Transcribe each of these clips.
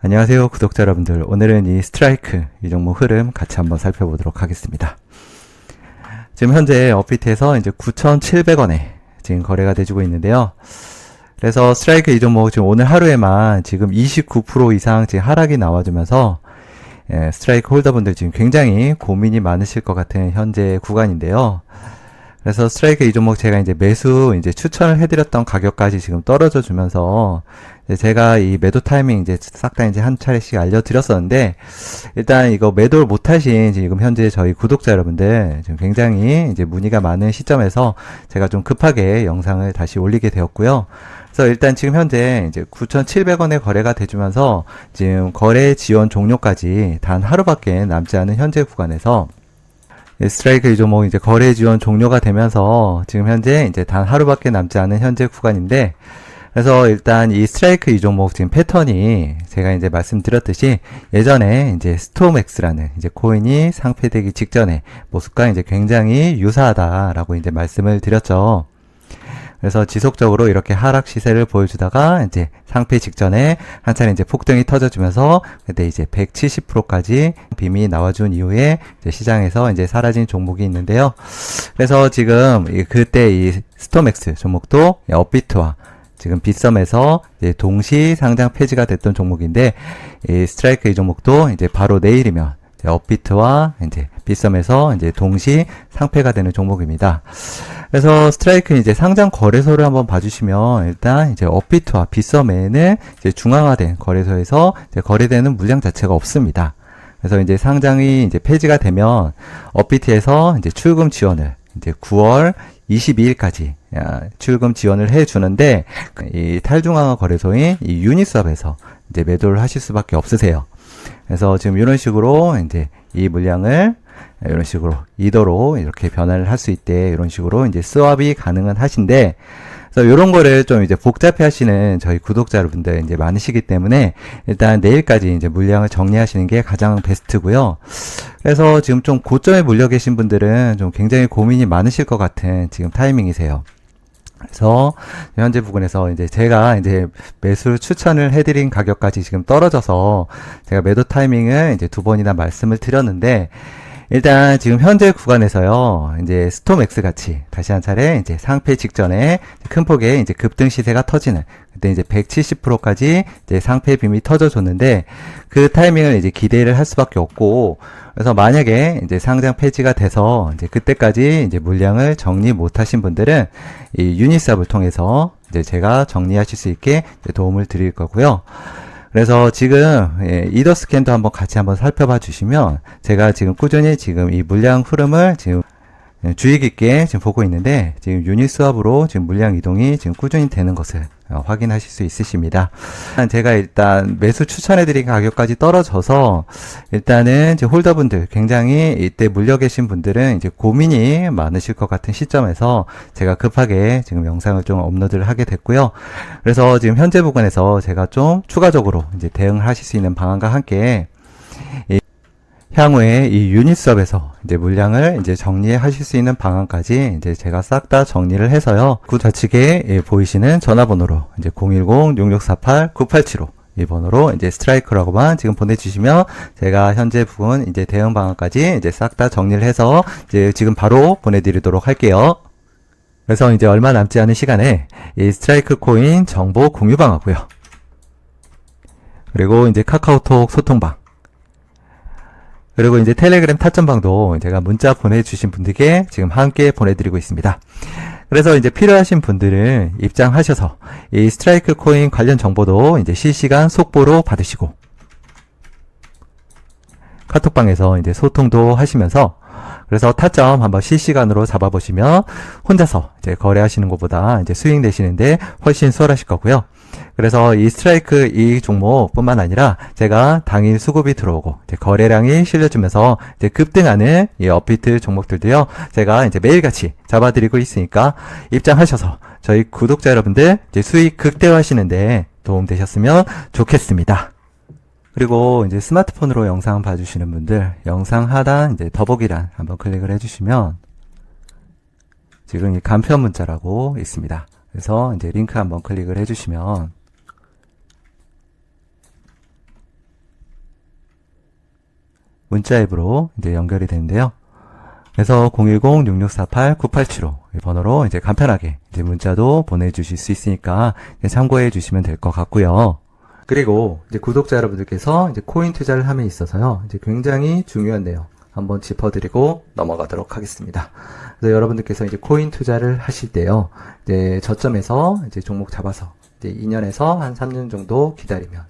안녕하세요 구독자 여러분들. 오늘은 이 스트라이크 이 종목 흐름 같이 한번 살펴보도록 하겠습니다. 지금 현재 업비트에서 이제 9,700원에 지금 거래가 돼주고 있는데요. 그래서 스트라이크 이 종목 지금 오늘 하루에만 지금 29% 이상 지금 하락이 나와주면서 예, 스트라이크 홀더분들 지금 굉장히 고민이 많으실 것 같은 현재 구간인데요 그래서 스트라이크 이 종목 제가 이제 매수 이제 추천을 해드렸던 가격까지 지금 떨어져 주면서 제가 이 매도 타이밍 이제 싹 다 이제 한 차례씩 알려드렸었는데 일단 이거 매도를 못하신 지금 현재 저희 구독자 여러분들 지금 굉장히 이제 문의가 많은 시점에서 제가 좀 급하게 영상을 다시 올리게 되었고요. 그래서 일단 지금 현재 이제 9,700원에 거래가 돼주면서 지금 거래 지원 종료까지 단 하루밖에 남지 않은 현재 구간에서 스트라이크 이 종목 이제 거래 지원 종료가 되면서 지금 현재 이제 단 하루밖에 남지 않은 현재 구간인데 그래서 일단 이 스트라이크 이 종목 지금 패턴이 제가 이제 말씀드렸듯이 예전에 이제 스톰엑스라는 이제 코인이 상패되기 직전에 모습과 이제 굉장히 유사하다라고 이제 말씀을 드렸죠. 그래서 지속적으로 이렇게 하락 시세를 보여주다가 이제 상패 직전에 한 차례 이제 폭등이 터져주면서 그때 이제 170%까지 빔이 나와준 이후에 이제 시장에서 이제 사라진 종목이 있는데요. 그래서 지금 그때 이 스톰엑스 종목도 업비트와 지금 빗썸에서 동시 상장 폐지가 됐던 종목인데 이 스트라이크 이 종목도 이제 바로 내일이면 업비트와 이제 빗썸에서 이제 동시 상패가 되는 종목입니다. 그래서 스트라이크 이제 상장 거래소를 한번 봐주시면 일단 이제 업비트와 빗썸에는 이제 중앙화된 거래소에서 이제 거래되는 물량 자체가 없습니다. 그래서 이제 상장이 이제 폐지가 되면 업비트에서 이제 출금 지원을 이제 9월 22일까지 출금 지원을 해 주는데 이 탈중앙화 거래소인 이 유니스업에서 이제 매도를 하실 수밖에 없으세요. 그래서 지금 이런 식으로 이제 이 물량을 이런 식으로 이더로 이렇게 변화를 할 수 있대 이런 식으로 이제 스왑이 가능은 하신데 그래서 이런 거를 좀 이제 복잡해 하시는 저희 구독자 여러분들 이제 많으시기 때문에 일단 내일까지 이제 물량을 정리하시는 게 가장 베스트고요. 그래서 지금 좀 고점에 물려 계신 분들은 좀 굉장히 고민이 많으실 것 같은 지금 타이밍이세요. 그래서 현재 부분에서 이제 제가 이제 매수 추천을 해드린 가격까지 지금 떨어져서 제가 매도 타이밍을 이제 두 번이나 말씀을 드렸는데 일단 지금 현재 구간에서요, 이제 스톰엑스 같이 다시 한 차례 이제 상패 직전에 큰 폭의 이제 급등 시세가 터지는 그때 이제 170%까지 이제 상패 빔이 터져줬는데 그 타이밍을 이제 기대를 할 수밖에 없고 그래서 만약에 이제 상장 폐지가 돼서 이제 그때까지 이제 물량을 정리 못하신 분들은 이 유니스압을 통해서 이제 제가 정리하실 수 있게 도움을 드릴 거고요. 그래서 지금 예, 이더 스캔도 한번 같이 한번 살펴봐 주시면 제가 지금 꾸준히 지금 이 물량 흐름을 지금 예, 주의 깊게 지금 보고 있는데 지금 유닛 수압으로 지금 물량 이동이 지금 꾸준히 되는 것을 어, 확인하실 수 있으십니다. 제가 일단 매수 추천해드린 가격까지 떨어져서 일단은 이제 홀더분들 굉장히 이때 물려 계신 분들은 이제 고민이 많으실 것 같은 시점에서 제가 급하게 지금 영상을 좀 업로드를 하게 됐고요. 그래서 지금 현재 부분에서 제가 좀 추가적으로 이제 대응을 하실 수 있는 방안과 함께 향후에 이 유닛업에서 이제 물량을 이제 정리하실 수 있는 방안까지 이제 제가 싹 다 정리를 해서요. 그 좌측에 예, 보이시는 전화번호로 이제 010-6648-9875 이 번호로 이제 스트라이크라고만 지금 보내주시면 제가 현재 부분 이제 대응 방안까지 이제 싹 다 정리를 해서 이제 지금 바로 보내드리도록 할게요. 그래서 이제 얼마 남지 않은 시간에 이 스트라이크 코인 정보 공유방 하고요. 그리고 이제 카카오톡 소통방 그리고 이제 텔레그램 타점방도 제가 문자 보내주신 분들께 지금 함께 보내드리고 있습니다. 그래서 이제 필요하신 분들은 입장하셔서 이 스트라이크 코인 관련 정보도 이제 실시간 속보로 받으시고 카톡방에서 이제 소통도 하시면서 그래서 타점 한번 실시간으로 잡아보시면 혼자서 이제 거래하시는 것보다 이제 수익 내시는데 훨씬 수월하실 거고요. 그래서 이 스트라이크 이 종목뿐만 아니라 제가 당일 수급이 들어오고 거래량이 실려주면서 급등하는 이 업비트 종목들도요. 제가 이제 매일같이 잡아드리고 있으니까 입장하셔서 저희 구독자 여러분들 수익 극대화하시는데 도움 되셨으면 좋겠습니다. 그리고 이제 스마트폰으로 영상 봐주시는 분들 영상 하단 이제 더보기란 한번 클릭을 해주시면 지금 이 간편 문자라고 있습니다. 그래서 이제 링크 한번 클릭을 해주시면 문자 앱으로 이제 연결이 되는데요. 그래서 010-6648-9875 번호로 이제 간편하게 이제 문자도 보내주실 수 있으니까 참고해 주시면 될 것 같고요. 그리고 이제 구독자 여러분들께서 이제 코인 투자를 함에 있어서요. 이제 굉장히 중요한데요. 한번 짚어드리고 넘어가도록 하겠습니다. 그래서 여러분들께서 이제 코인 투자를 하실 때요. 이제 저점에서 이제 종목 잡아서 이제 2년에서 한 3년 정도 기다리면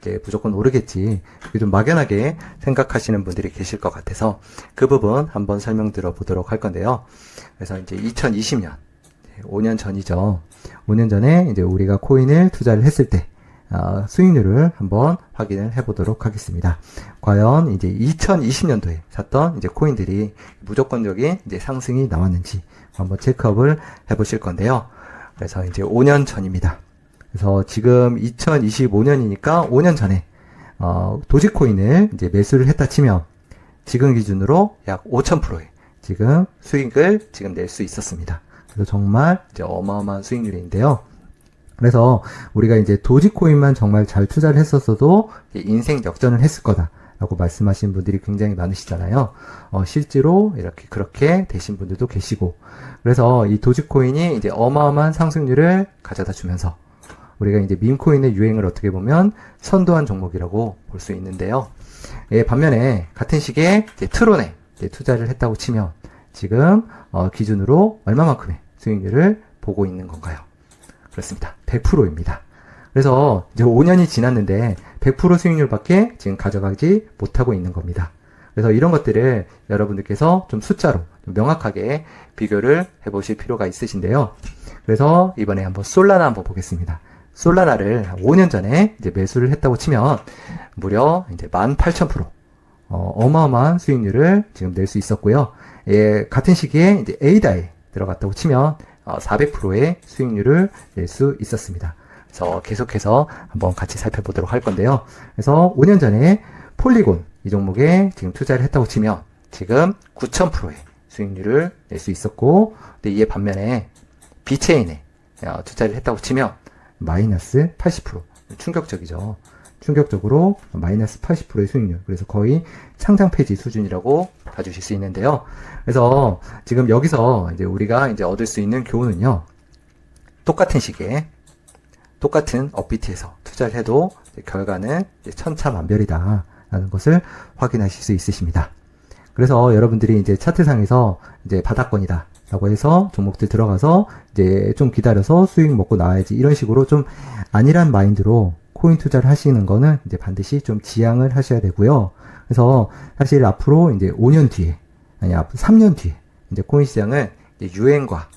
이제 무조건 오르겠지. 좀 막연하게 생각하시는 분들이 계실 것 같아서 그 부분 한번 설명 들어보도록 할 건데요. 그래서 이제 2020년 5년 전이죠. 5년 전에 이제 우리가 코인을 투자를 했을 때 어, 수익률을 한번 확인을 해보도록 하겠습니다. 과연 이제 2020년도에 샀던 이제 코인들이 무조건적인 이제 상승이 나왔는지 한번 체크업을 해보실 건데요. 그래서 이제 5년 전입니다. 그래서 지금 2025년이니까 5년 전에 어, 도지코인을 이제 매수를 했다 치면 지금 기준으로 약 5,000%의 지금 수익을 지금 낼 수 있었습니다. 그래서 정말 이제 어마어마한 수익률인데요. 그래서 우리가 이제 도지코인만 정말 잘 투자를 했었어도 인생 역전을 했을 거다 라고 말씀하시는 분들이 굉장히 많으시잖아요. 어, 실제로 이렇게 그렇게 되신 분들도 계시고 그래서 이 도지코인이 이제 어마어마한 상승률을 가져다 주면서 우리가 이제 밈코인의 유행을 어떻게 보면 선도한 종목이라고 볼 수 있는데요. 예, 반면에 같은 시기에 트론에 투자를 했다고 치면 지금 어, 기준으로 얼마만큼의 수익률을 보고 있는 건가요? 그렇습니다. 100%입니다. 그래서 이제 5년이 지났는데 100% 수익률밖에 지금 가져가지 못하고 있는 겁니다. 그래서 이런 것들을 여러분들께서 좀 숫자로 좀 명확하게 비교를 해보실 필요가 있으신데요. 그래서 이번에 한번 솔라나 한번 보겠습니다. 솔라나를 5년 전에 이제 매수를 했다고 치면 무려 이제 18,000% 어, 어마어마한 수익률을 지금 낼 수 있었고요. 예, 같은 시기에 이제 에이다에 들어갔다고 치면 어, 400%의 수익률을 낼 수 있었습니다. 그래서 계속해서 한번 같이 살펴보도록 할 건데요. 그래서 5년 전에 폴리곤 이 종목에 지금 투자를 했다고 치면 지금 9,000%의 수익률을 낼 수 있었고, 근데 이에 반면에 비체인에 어, 투자를 했다고 치면 마이너스 80% 충격적이죠. 충격적으로 마이너스 80%의 수익률. 그래서 거의 창장 폐지 수준이라고 봐주실 수 있는데요. 그래서 지금 여기서 이제 우리가 이제 얻을 수 있는 교훈은요. 똑같은 시기에 똑같은 업비트에서 투자를 해도 결과는 천차만별이다. 라는 것을 확인하실 수 있으십니다. 그래서 여러분들이 이제 차트상에서 이제 바닥권이다. 라고 해서 종목들 들어가서 이제 좀 기다려서 수익 먹고 나와야지 이런 식으로 좀 아니란 마인드로 코인 투자를 하시는 거는 이제 반드시 좀 지양을 하셔야 되고요. 그래서 사실 앞으로 이제 5년 뒤에 아니 앞으로 3년 뒤에 이제 코인 시장은 이제 유행과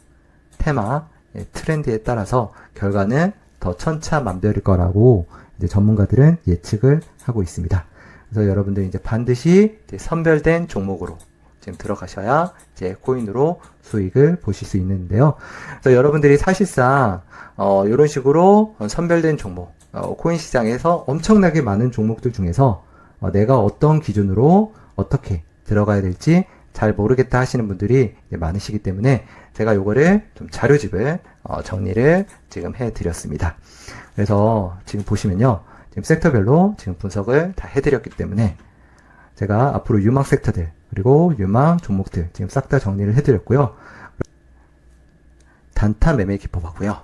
테마 예, 트렌드에 따라서 결과는 더 천차만별일 거라고 이제 전문가들은 예측을 하고 있습니다. 그래서 여러분들 이제 반드시 이제 선별된 종목으로 지금 들어가셔야 이제 코인으로 수익을 보실 수 있는데요. 그래서 여러분들이 사실상 어, 이런 식으로 선별된 종목, 어, 코인 시장에서 엄청나게 많은 종목들 중에서 어, 내가 어떤 기준으로 어떻게 들어가야 될지 잘 모르겠다 하시는 분들이 많으시기 때문에 제가 요거를 좀 자료집을 어, 정리를 지금 해드렸습니다. 그래서 지금 보시면요. 지금 섹터별로 지금 분석을 다 해드렸기 때문에 제가 앞으로 유망 섹터들 그리고 유망 종목들 지금 싹 다 정리를 해드렸고요. 단타 매매 기법하고요.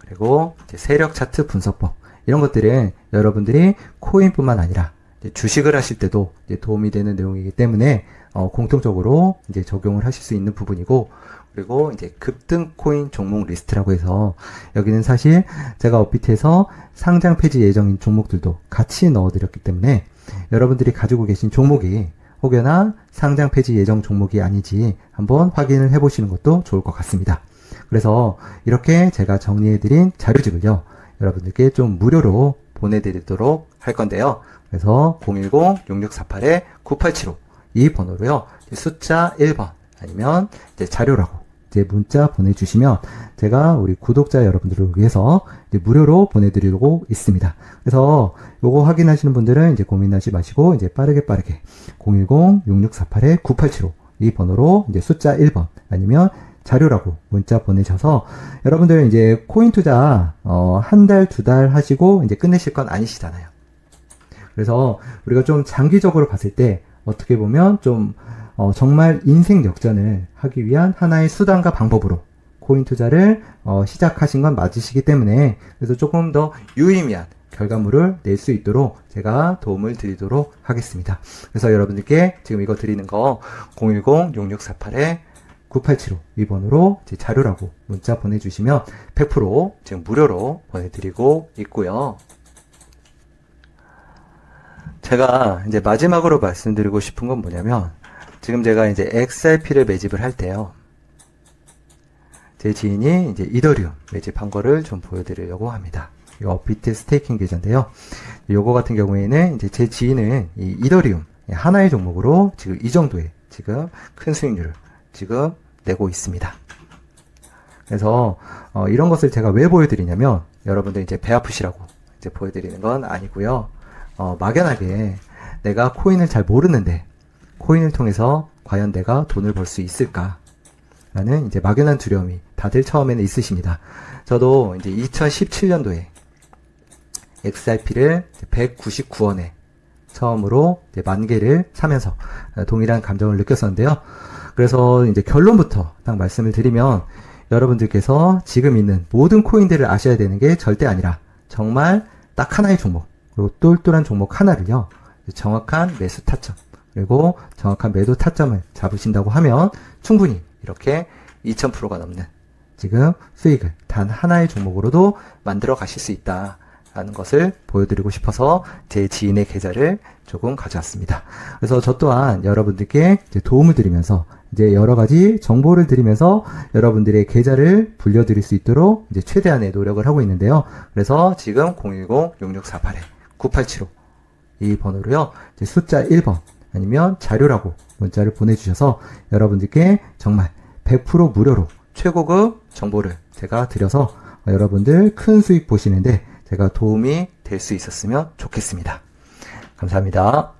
그리고 세력 차트 분석법 이런 것들은 여러분들이 코인뿐만 아니라 주식을 하실 때도 도움이 되는 내용이기 때문에 어, 공통적으로 이제 적용을 하실 수 있는 부분이고 그리고 이제 급등 코인 종목 리스트라고 해서 여기는 사실 제가 업비트에서 상장 폐지 예정인 종목들도 같이 넣어드렸기 때문에 여러분들이 가지고 계신 종목이 혹여나 상장 폐지 예정 종목이 아니지 한번 확인을 해보시는 것도 좋을 것 같습니다. 그래서 이렇게 제가 정리해드린 자료집을요, 여러분들께 좀 무료로 보내드리도록 할 건데요. 그래서 010-6648-9875 이 번호로요, 숫자 1번 아니면 이제 자료라고 이제 문자 보내주시면 제가 우리 구독자 여러분들을 위해서 무료로 보내드리고 있습니다. 그래서 요거 확인하시는 분들은 이제 고민하지 마시고 이제 빠르게 빠르게 010-6648-9875 이 번호로 이제 숫자 1번 아니면 자료라고 문자 보내셔서 여러분들 이제 코인 투자 어, 한 달, 두 달 하시고 이제 끝내실 건 아니시잖아요. 그래서 우리가 좀 장기적으로 봤을 때 어떻게 보면 좀 어, 정말 인생 역전을 하기 위한 하나의 수단과 방법으로 코인 투자를 어, 시작하신 건 맞으시기 때문에 그래서 조금 더 유의미한 결과물을 낼 수 있도록 제가 도움을 드리도록 하겠습니다. 그래서 여러분들께 지금 이거 드리는 거 010-6648-9875이 번호로 제 자료라고 문자 보내주시면 100% 지금 무료로 보내드리고 있고요. 제가 이제 마지막으로 말씀드리고 싶은 건 뭐냐면 지금 제가 이제 XRP를 매집을 할 때요. 제 지인이 이제 이더리움 매집한 거를 좀 보여드리려고 합니다. 이거 업비트 스테이킹 계좌인데요. 요거 같은 경우에는 이제 제 지인은 이 이더리움 하나의 종목으로 지금 이 정도의 지금 큰 수익률을 지금 내고 있습니다. 그래서 어, 이런 것을 제가 왜 보여드리냐면 여러분들 이제 배 아프시라고 이제 보여드리는 건 아니고요. 어, 막연하게 내가 코인을 잘 모르는데 코인을 통해서 과연 내가 돈을 벌 수 있을까? 라는 이제 막연한 두려움이 다들 처음에는 있으십니다. 저도 이제 2017년도에 XRP를 199원에 처음으로 만 개를 사면서 동일한 감정을 느꼈었는데요. 그래서 이제 결론부터 딱 말씀을 드리면 여러분들께서 지금 있는 모든 코인들을 아셔야 되는 게 절대 아니라 정말 딱 하나의 종목 그리고 똘똘한 종목 하나를요 정확한 매수 타점 그리고 정확한 매도 타점을 잡으신다고 하면 충분히 이렇게 2000%가 넘는 지금 수익을 단 하나의 종목으로도 만들어 가실 수 있다. 라는 것을 보여드리고 싶어서 제 지인의 계좌를 조금 가져왔습니다. 그래서 저 또한 여러분들께 도움을 드리면서 이제 여러 가지 정보를 드리면서 여러분들의 계좌를 불려드릴 수 있도록 이제 최대한의 노력을 하고 있는데요. 그래서 지금 010-6648-9875 이 번호로요. 숫자 1번 아니면 자료라고 문자를 보내주셔서 여러분들께 정말 100% 무료로 최고급 정보를 제가 드려서 여러분들 큰 수익 보시는데 제가 도움이 될 수 있었으면 좋겠습니다. 감사합니다.